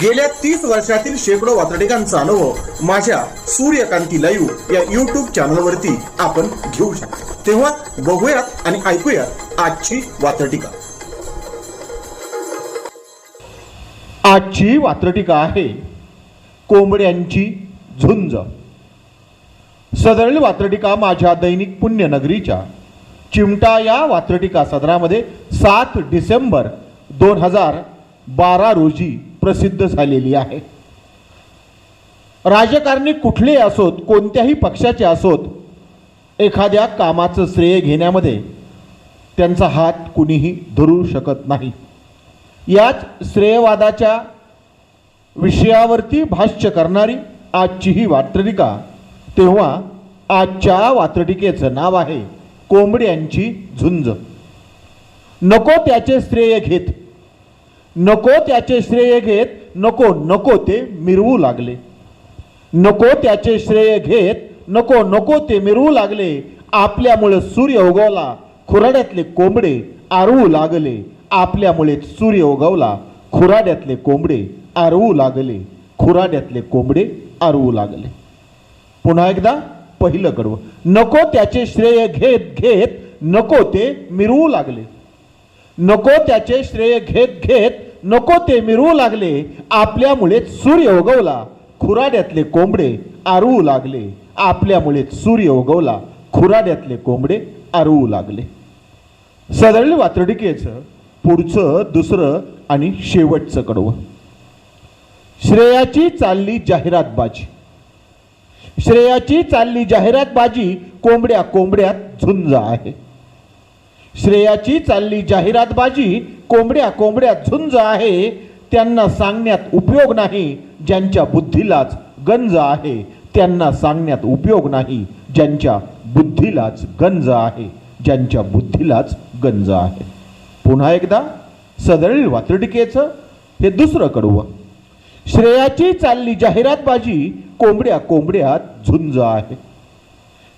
गेल्या तीस वर्षातील शेकडो वातडिकांचा अनुभव माझ्या सूर्यकांती लाईव्ह या युट्यूब चॅनलवरती आपण घेऊ शकतो. तेव्हा बघूयात आणि ऐकूयात आजची वातडिका आजची वात्रटिका आहे कोंबड्यांची झुंज. सदरील वात्रटिका माझ्या दैनिक पुण्यनगरीच्या चिमटा या वात्रटिका सदरामध्ये सात डिसेंबर दोन हजार बारा रोजी प्रसिद्ध झालेली आहे. राजकारणी कुठले असोत कोणत्याही पक्षाचे असोत एखाद्या कामाचं श्रेय घेण्यामध्ये त्यांचा हात कुणीही धरू शकत नाही. याच श्रेयवादाच्या विषयावरती भाष्य करणारी आजची ही वात्रटिका तेव्हा आजच्या वात्रटिकेचं नाव आहे कोंबड्यांची झुंज. नको त्याचे श्रेय घेत. नको त्याचे श्रेय घेत नको नको ते मिरवू लागले. नको त्याचे श्रेय घेत नको नको ते मिरवू लागले. आपल्यामुळे सूर्य उगवला खुराड्यातले कोंबडे आरवू लागले. आपल्यामुळे सूर्य उगवला खुराड्यातले कोंबडे आरवू लागले. खुराड्यातले कोंबडे आरवू लागले. पुन्हा एकदा पहिलं कडवं. नको त्याचे श्रेय घेत घेत नको ते मिरवू लागले. नको त्याचे श्रेय घेत घेत नको ते मिरवू लागले. आपल्यामुळे सूर्य उगवला. खुराड्यातले कोंबडे आरवू लागले. आपल्यामुळे सूर्य उगवला. खुराड्यातले कोंबडे आरवू लागले. सदरील वात्रटिकेचं पुढचं दुसरं आणि शेवटचं कडवं. श्रेयाची चालली जाहिरातबाजी श्रेयाची चालली जाहिरातबाजी कोंबड्या कोंबड्यात झुंज आहे. श्रेयाची चालली जाहिरातबाजी कोंबड्या कोंबड्यात झुंज आहे त्यांना सांगण्यात उपयोग नाही ज्यांच्या बुद्धीलाच गंज आहे. त्यांना सांगण्यात उपयोग नाही ज्यांच्या बुद्धीलाच गंज आहे. ज्यांच्या बुद्धीलाच गंज आहे. पुन्हा एकदा सदळील वात्रटिकेचं हे दुसरं कडवं. श्रेयाची चालली जाहिरातबाजी कोंबड्या कोंबड्यात झुंज आहे.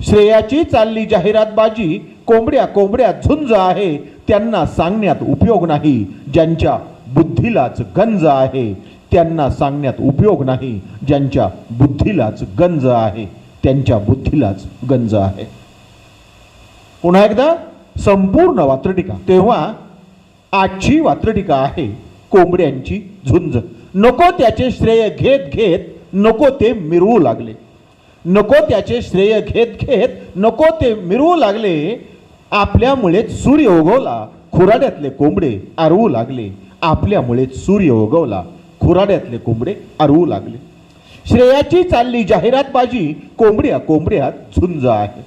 श्रेयाची चालली जाहिरातबाजी कोंबड्या कोंबड्यात झुंज आहे. त्यांना सांगण्यात उपयोग नाही. ज्यांच्या बुद्धीलाच गंज आहे त्यांना सांगण्यात उपयोग नाही. ज्यांच्या बुद्धीलाच गंज आहे त्यांच्या बुद्धीलाच गंज आहे. पुन्हा एकदा संपूर्ण वात्रटिका. तेव्हा आजची वात्रटिका आहे कोंबड्यांची झुंज. नको त्याचे श्रेय घेत घेत नको ते मिरवू लागले. नको त्याचे श्रेय घेत घेत नको ते मिरवू लागले आपल्यामुळेच सूर्य उगवला खुराड्यातले कोंबडे आरवू लागले. आपल्यामुळेच सूर्य उगवला खुराड्यातले कोंबडे आरवू लागले. श्रेयाची चालली जाहिरातबाजी कोंबड्या कोंबड्यात झुंज आहे.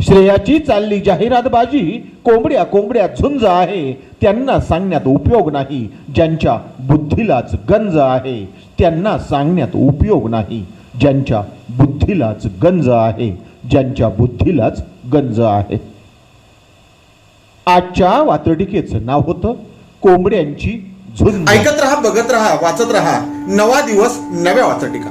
श्रेयाची चालली जाहिरातबाजी कोंबड्या कोंबड्यात झुंज आहे. त्यांना सांगण्यात उपयोग नाही ज्यांच्या बुद्धीलाच गंज आहे. त्यांना सांगण्यात उपयोग नाही ज्यांच्या बुद्धीलाच गंज आहे. ज्यांच्या बुद्धीलाच गंज आहे. आजच्या वात्रटिकेचं नाव होतं कोंबड्यांची झुंज. ऐकत राहा बघत राहा वाचत राहा. नवा दिवस नव्या वाचटिका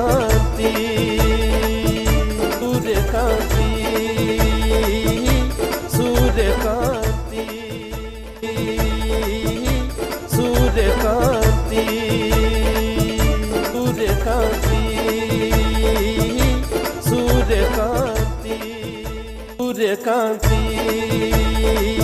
सूर्यकांती सूर्यकांती